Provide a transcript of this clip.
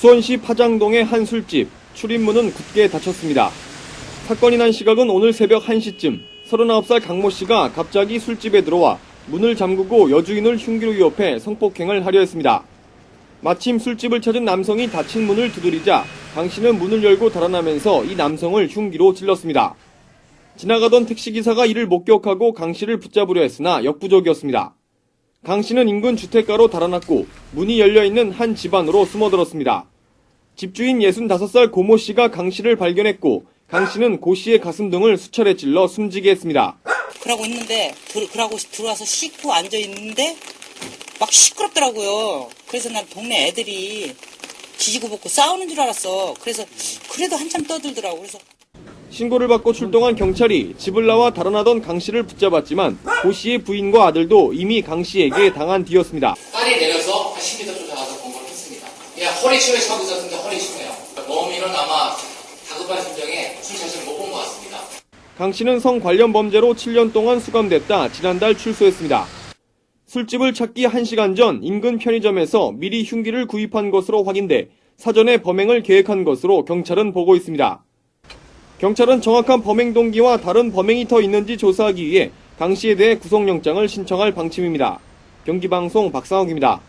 수원시 파장동의 한 술집, 출입문은 굳게 닫혔습니다. 사건이 난 시각은 오늘 새벽 1시쯤 39살 강모 씨가 갑자기 술집에 들어와 문을 잠그고 여주인을 흉기로 위협해 성폭행을 하려 했습니다. 마침 술집을 찾은 남성이 닫힌 문을 두드리자 강 씨는 문을 열고 달아나면서 이 남성을 흉기로 찔렀습니다. 지나가던 택시기사가 이를 목격하고 강 씨를 붙잡으려 했으나 역부족이었습니다. 강 씨는 인근 주택가로 달아났고 문이 열려있는 한 집 안으로 숨어들었습니다. 집주인 65살 고모 씨가 강 씨를 발견했고 강 씨는 고 씨의 가슴 등을 수차례 찔러 숨지게 했습니다. 그러고 있는데 들, 그러고 들어와서 씻고 앉아 있는데 막 시끄럽더라고요. 그래서 난 동네 애들이 지지고 볶고 싸우는 줄 알았어. 그래서 그래도 한참 떠들더라고. 그래서 신고를 받고 출동한 경찰이 집을 나와 달아나던 강 씨를 붙잡았지만 고 씨의 부인과 아들도 이미 강 씨에게 당한 뒤였습니다. 딸이 내려서 한 10m 쫓아가서 공부를 했습니다. 그냥 허리춤에 차고 있었는데 허리춤에요. 범인은 아마 다급한 심정에 술샷을 못본 것 같습니다. 강 씨는 성 관련 범죄로 7년 동안 수감됐다 지난달 출소했습니다. 술집을 찾기 1시간 전 인근 편의점에서 미리 흉기를 구입한 것으로 확인돼 사전에 범행을 계획한 것으로 경찰은 보고 있습니다. 경찰은 정확한 범행 동기와 다른 범행이 더 있는지 조사하기 위해 강 씨에 대해 구속영장을 신청할 방침입니다. 경기방송 박상욱입니다.